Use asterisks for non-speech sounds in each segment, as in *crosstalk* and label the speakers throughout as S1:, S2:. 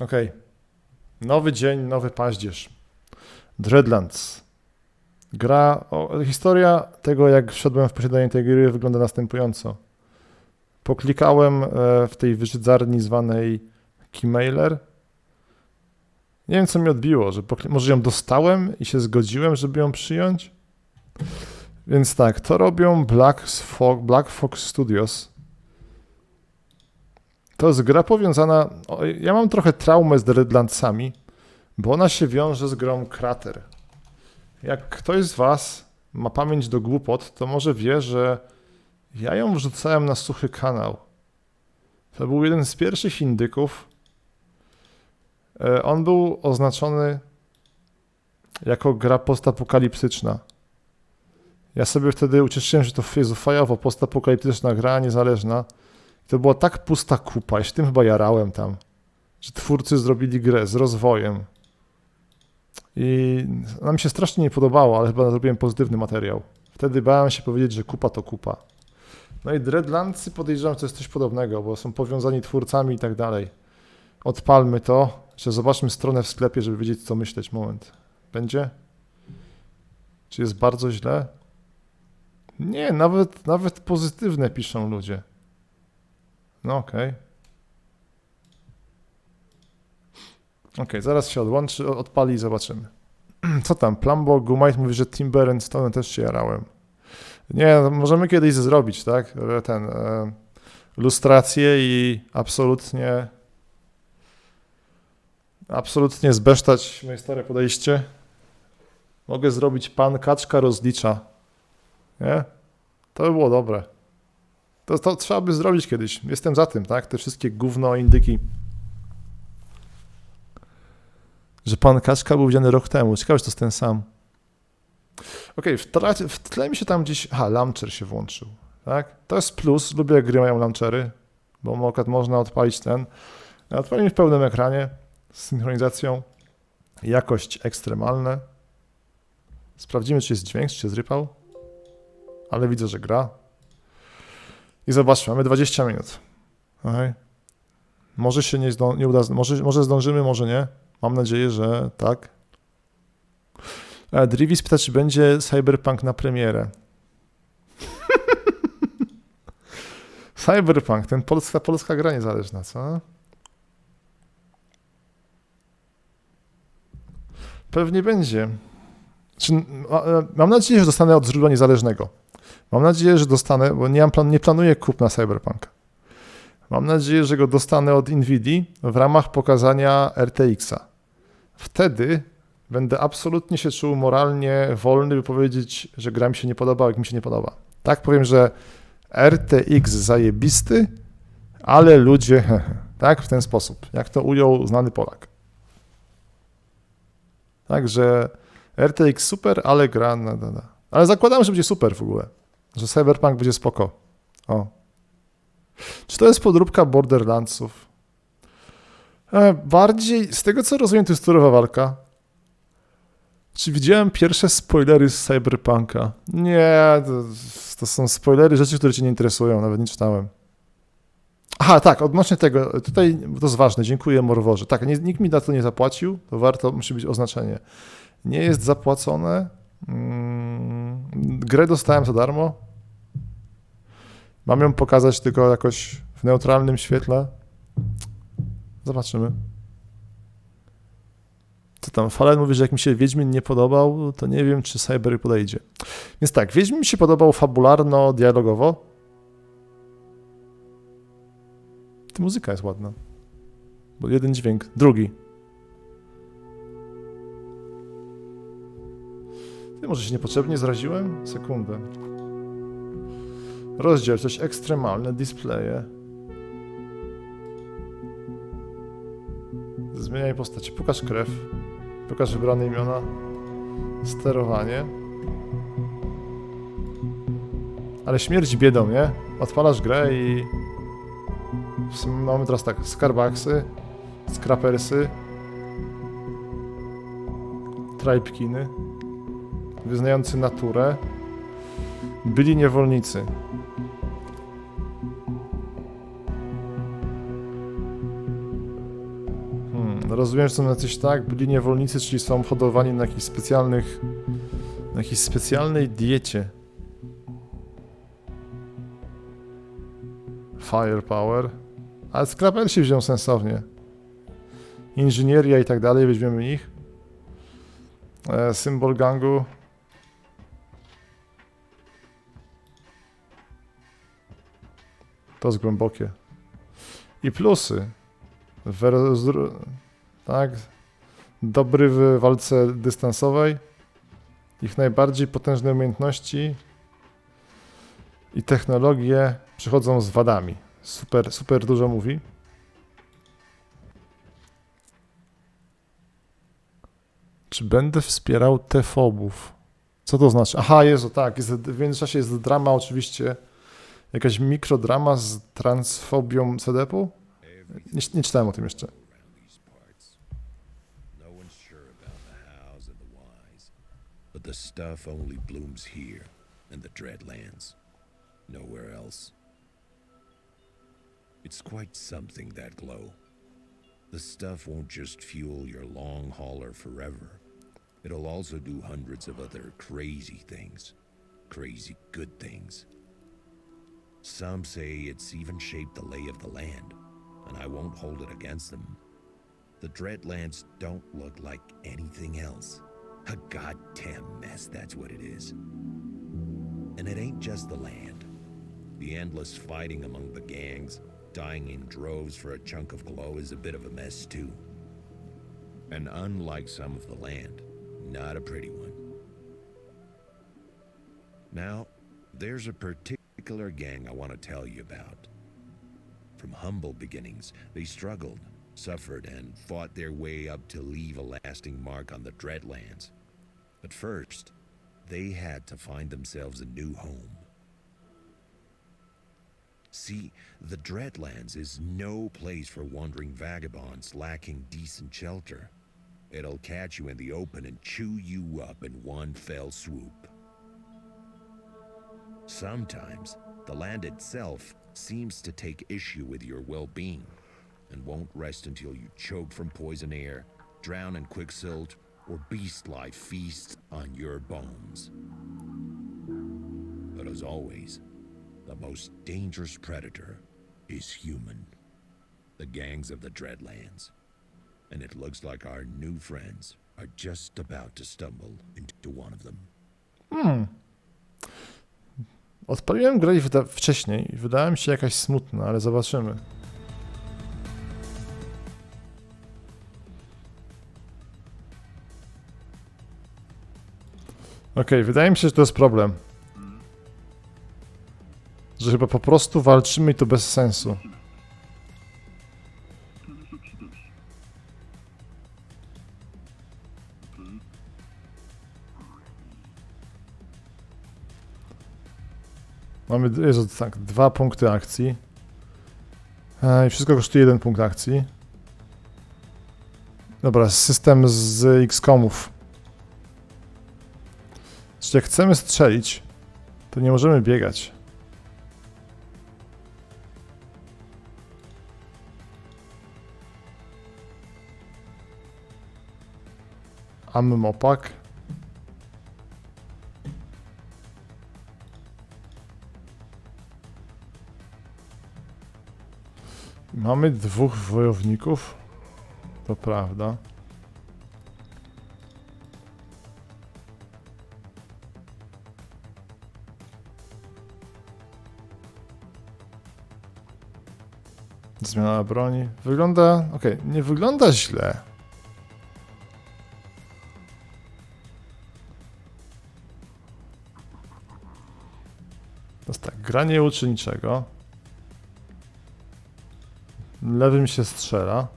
S1: Okej. Nowy dzień, nowy paździerz. Dreadlands. Gra, o, historia tego, jak wszedłem w posiadanie tej gry, wygląda następująco. Poklikałem e, w tej wyrzydzarni zwanej Keymailer. Nie wiem, co mi odbiło, że może ją dostałem i się zgodziłem, żeby ją przyjąć? Więc tak, to robią Black Black Fox Studios. To jest gra powiązana. Ja mam trochę traumę z Redlandsami, bo ona się wiąże z grą Krater. Jak ktoś z Was ma pamięć do głupot, to może wie, że ja ją wrzucałem na suchy kanał. To był jeden z pierwszych indyków. E, On był oznaczony jako gra postapokaliptyczna. Ja sobie wtedy ucieszyłem, że to Jezu, fajowo, postapokaliptyczna gra, niezależna. To była tak pusta kupa, ja się tym chyba jarałem tam, że twórcy zrobili grę z rozwojem. I ona mi się strasznie nie podobała, ale chyba zrobiłem pozytywny materiał. Wtedy bałem się powiedzieć, że kupa to kupa. No i Dreadlandsy podejrzewam, że to jest coś podobnego, bo są powiązani twórcami i tak dalej. Odpalmy to, że zobaczmy stronę w sklepie, żeby wiedzieć, co myśleć. Moment. Będzie? Czy jest bardzo źle? Nie, nawet, nawet pozytywne piszą ludzie. No okej. Okej, zaraz się odłączy, odpali i zobaczymy. *clears throat* Co tam? Plumbo, Gumite mówi, że Timber and Stone też się jarałem. Nie, no, możemy kiedyś zrobić, tak? E, Ten, e, lustrację i absolutnie absolutnie zbesztać moje stare podejście. Mogę zrobić pan kaczka rozlicza. Nie? To by było dobre. To, to trzeba by zrobić kiedyś. Jestem za tym, tak? Te wszystkie gówno indyki. Że pan Kaczka był widziany rok temu. Ciekawe, czy to jest ten sam. Okej, tracie- w tle mi się tam gdzieś... Aha, launcher się włączył, tak? To jest plus. Lubię, jak gry mają launchery, bo akurat można odpalić ten. Odpalimy w pełnym ekranie z synchronizacją. Jakość ekstremalne. Sprawdzimy, czy jest dźwięk, czy się zrypał. Ale widzę, że gra. I zobaczmy, mamy 20 minut. Okej. Może się nie, zdą, nie uda, może, może zdążymy, może nie. Mam nadzieję, że tak. Drivis pyta, czy będzie Cyberpunk na premierę. *laughs* Cyberpunk, ten polska, polska gra niezależna, co? Pewnie będzie. Czy, mam nadzieję, że dostanę od źródła niezależnego. Mam nadzieję, że dostanę, bo nie, plan, nie planuję kupna Cyberpunka. Mam nadzieję, że go dostanę od Nvidia w ramach pokazania RTX-a. Wtedy będę absolutnie się czuł moralnie wolny, by powiedzieć, że gra mi się nie podoba, jak mi się nie podoba. Tak powiem, że RTX zajebisty, ale ludzie, *laughs* tak, w ten sposób, jak to ujął znany Polak. Także RTX super, ale gra, na, na, na. ale zakładam, że będzie super w ogóle, że Cyberpunk będzie spoko. O. Czy to jest podróbka Borderlandsów? E, bardziej, z tego co rozumiem, to jest turowa walka. Czy widziałem pierwsze spoilery z Cyberpunka? Nie, to, to są spoilery rzeczy, które cię nie interesują, nawet nie czytałem. Aha, tak, odnośnie tego, tutaj to jest ważne, dziękuję Morworze. Tak, nie, nikt mi na to nie zapłacił, to warto, musi być oznaczenie. Nie jest zapłacone. Mm, grę dostałem za darmo. Mam ją pokazać tylko jakoś w neutralnym świetle. Zobaczymy. Co tam? Falen mówi, że jak mi się Wiedźmin nie podobał, to nie wiem, czy Cyber podejdzie. Więc tak, Wiedźmin mi się podobał fabularno-dialogowo. Ta muzyka jest ładna. Bo jeden dźwięk, drugi. Może się niepotrzebnie zraziłem? Sekundę. Rozdział, coś ekstremalne, displeje. Zmieniaj postaci, pokaż krew, pokaż wybrane imiona, sterowanie. Ale śmierć biedą, nie? Odpalasz grę i w sumie mamy teraz tak, skarbaksy, skrapersy, trajpkiny, wyznający naturę, byli niewolnicy. Hmm. Rozumiem, że są jacyś tak, byli niewolnicy, czyli są hodowani na jakichś specjalnych, na jakiejś specjalnej diecie. Firepower. Ale skrapersi wziął sensownie. Inżynieria i tak dalej, weźmiemy ich. E, symbol gangu. To jest głębokie. I plusy. Tak. Dobry w walce dystansowej. Ich najbardziej potężne umiejętności i technologie przychodzą z wadami. Super, super dużo mówi. Czy będę wspierał tefobów? Co to znaczy? Aha, Jezu, tak. Jest, w międzyczasie jest drama oczywiście. Jakaś mikrodrama z transfobią CDP-u? Nie, nie czytałem o tym jeszcze.
S2: the stuff only blooms here in the Dreadlands. Nowhere else. It's quite something, that glow. The stuff won't just fuel your long hauler forever. It'll also do hundreds of other crazy things. Crazy good things. Some say it's even shaped the lay of the land, and I won't hold it against them. The Dreadlands don't look like anything else. A goddamn mess, that's what it is. And it ain't just the land. The endless fighting among the gangs, dying in droves for a chunk of glow, is a bit of a mess, too. And unlike some of the land, not a pretty one. Now, there's a particular gang I want to tell you about. From humble beginnings, they struggled, suffered, and fought their way up to leave a lasting mark on the Dreadlands. But first, they had to find themselves a new home. See, the Dreadlands is no place for wandering vagabonds lacking decent shelter. It'll catch you in the open and chew you up in one fell swoop. Sometimes, the land itself seems to take issue with your well being and won't rest until you choke from poison air, drown in quicksilver, or beast life feasts on your bones. But as always, the most dangerous predator is human. The gangs of the Dreadlands. And it looks like our new friends are just about to stumble into one of them. Hmm.
S1: Odpaliłem grę wcześniej i wydała mi się jakaś smutna, ale zobaczymy. Okej, wydaje mi się, że to jest problem. Że chyba po prostu walczymy i to bez sensu. Mamy, jest tak, dwa punkty akcji. E, I wszystko kosztuje jeden punkt akcji. Dobra, system z X-komów. Czyli jak chcemy strzelić, to nie możemy biegać. Ammopak. Mamy dwóch wojowników. To prawda. Zmiana broni. Wygląda. Okej, nie wygląda źle. To jest tak, gra nie uczy niczego. Lewym się strzela.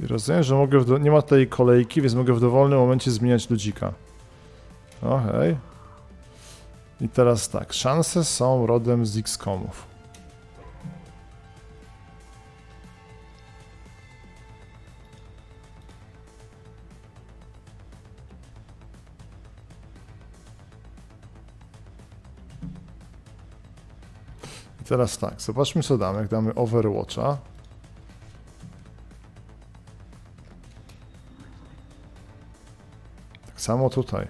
S1: I rozumiem, że mogę do... nie ma tutaj kolejki, więc mogę w dowolnym momencie zmieniać ludzika. Okej. I teraz tak, szanse są rodem z X-komów. I teraz tak, zobaczmy co damy. Jak damy Overwatcha. Tak samo tutaj.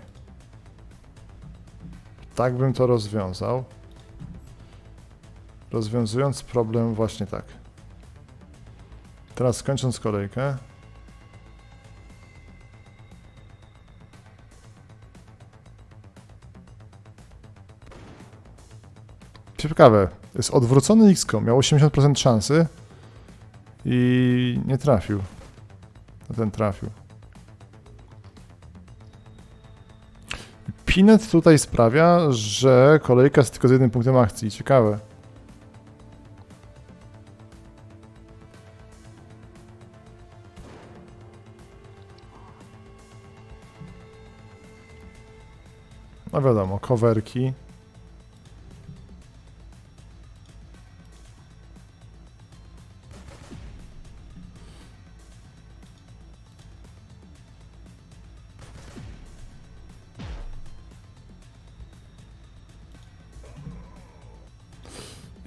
S1: Tak bym to rozwiązał. Rozwiązując problem właśnie tak. Teraz kończąc kolejkę. Ciekawe, jest odwrócony XCOM, miał 80% szansy i nie trafił. A ten trafił. Pinet tutaj sprawia, że kolejka jest tylko z jednym punktem akcji. Ciekawe. No wiadomo, coverki.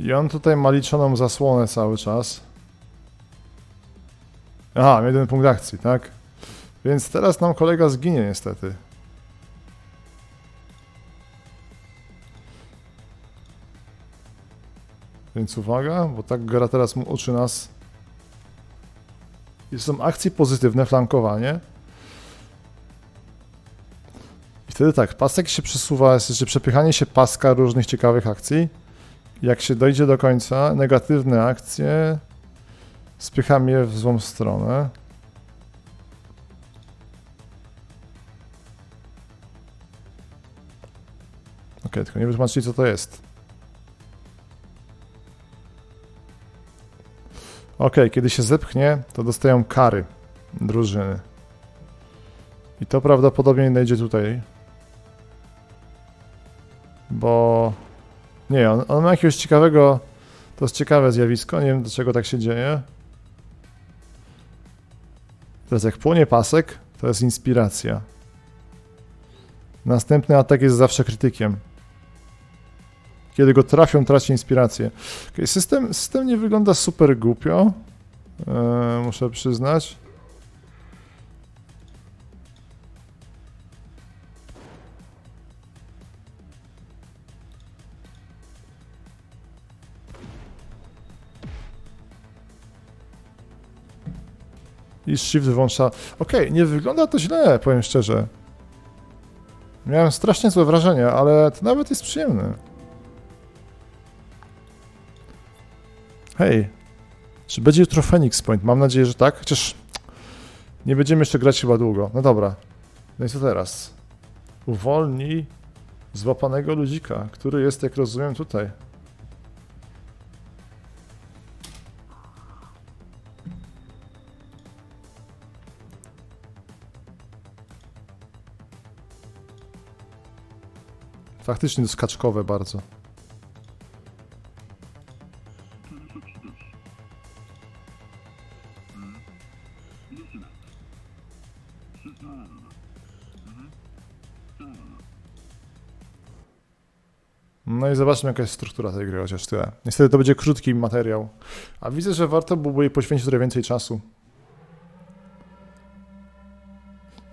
S1: I on tutaj ma liczoną zasłonę cały czas. Aha, jeden punkt akcji, tak? Więc teraz nam kolega zginie niestety. Więc uwaga, bo tak gra teraz uczy nas. Są akcje pozytywne, flankowanie. I wtedy tak, pasek się przesuwa, jest jeszcze przepychanie się paska różnych ciekawych akcji. Jak się dojdzie do końca, negatywne akcje, spycham je w złą stronę. Ok, tylko nie wytłumaczyli co to jest. Ok, kiedy się zepchnie, to dostają kary drużyny. I to prawdopodobnie najdzie tutaj. Bo nie, on, on ma jakiegoś ciekawego. To jest ciekawe zjawisko. Nie wiem, dlaczego tak się dzieje. Teraz, jak płonie pasek, to jest inspiracja. Następny atak jest zawsze krytykiem. Kiedy go trafią, traci inspirację. Okay, system, system nie wygląda super głupio. Eee, muszę przyznać. I shift włącza. Okej, nie wygląda to źle, powiem szczerze. Miałem strasznie złe wrażenie, ale to nawet jest przyjemne. Hej, czy będzie jutro Phoenix Point? Mam nadzieję, że tak, chociaż nie będziemy jeszcze grać chyba długo. No dobra, no i co teraz? Uwolnij złapanego ludzika, który jest, jak rozumiem, tutaj. Faktycznie to skaczkowe bardzo. No i zobaczmy jaka jest struktura tej gry, chociaż tyle. Niestety to będzie krótki materiał. A widzę, że warto byłoby jej poświęcić trochę więcej czasu.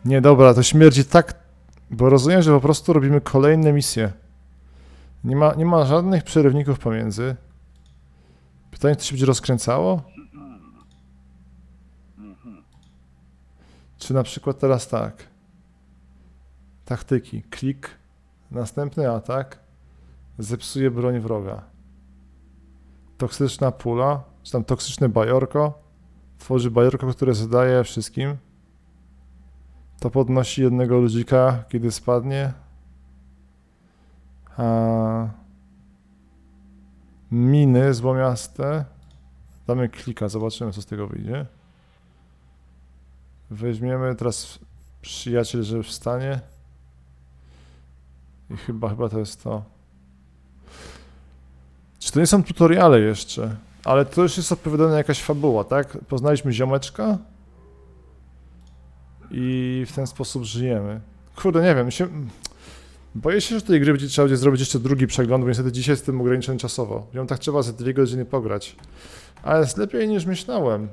S1: Nie, dobra, to śmierdzi tak bo rozumiem, że po prostu robimy kolejne misje. Nie ma, nie ma żadnych przerywników pomiędzy. Pytanie, czy się będzie rozkręcało? Czy na przykład teraz tak. Taktyki. Klik. Następny atak. Zepsuje broń wroga. Toksyczna pula. Czy tam toksyczne bajorko. Tworzy bajorko, które zadaje wszystkim. To podnosi jednego ludzika, kiedy spadnie. A... Miny złomiaste. Damy klika, zobaczymy co z tego wyjdzie. Weźmiemy teraz przyjaciel, że wstanie. I chyba, chyba to jest to. Czy to nie są tutoriale jeszcze? Ale to już jest odpowiadana jakaś fabuła, tak? Poznaliśmy ziomeczka i w ten sposób żyjemy. Kurde, nie wiem, się... Boję się, że tej gry będzie trzeba będzie zrobić jeszcze drugi przegląd, bo niestety dzisiaj jestem ograniczony czasowo. Ją tak trzeba za dwie godziny pograć. Ale jest lepiej niż myślałem.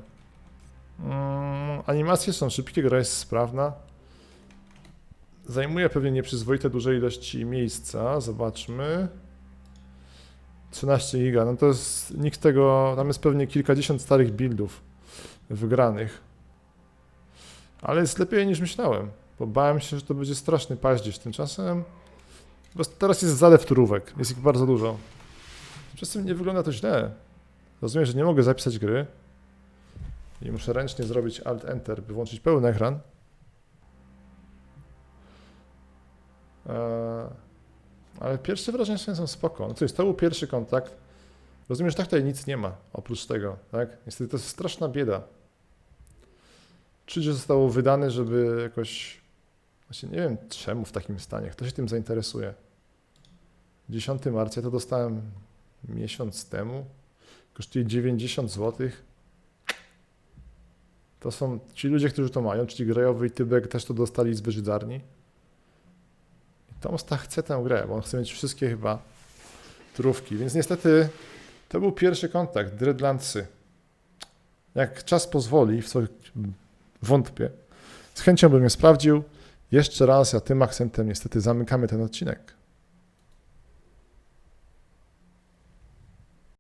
S1: Mm, animacje są szybkie, gra jest sprawna. Zajmuje pewnie nieprzyzwoite duże ilości miejsca. Zobaczmy. 13 giga, no to jest nikt tego, tam jest pewnie kilkadziesiąt starych buildów wygranych. Ale jest lepiej niż myślałem, bo bałem się, że to będzie straszny paździerz. Tymczasem teraz jest zalew turówek, jest ich bardzo dużo. Tymczasem nie wygląda to źle. Rozumiem, że nie mogę zapisać gry i muszę ręcznie zrobić Alt-Enter, by włączyć pełny ekran. Eee, ale pierwsze wrażenia są spoko. No jest, to był pierwszy kontakt. Rozumiem, że tak tutaj nic nie ma oprócz tego, tak? Niestety to jest straszna bieda. Czy że zostało wydane, żeby jakoś. Właśnie nie wiem czemu w takim stanie. Kto się tym zainteresuje? 10 marca to dostałem miesiąc temu. Kosztuje 90 zł. To są ci ludzie, którzy to mają, czyli Grejowy i Tybek też to dostali z wyżydarni. I Tomsta chce tę grę, bo on chce mieć wszystkie chyba trówki, więc niestety to był pierwszy kontakt, Dreadlandsy. Jak czas pozwoli, w co wątpię, z chęcią bym je sprawdził. Jeszcze raz, ja tym akcentem niestety zamykamy ten odcinek.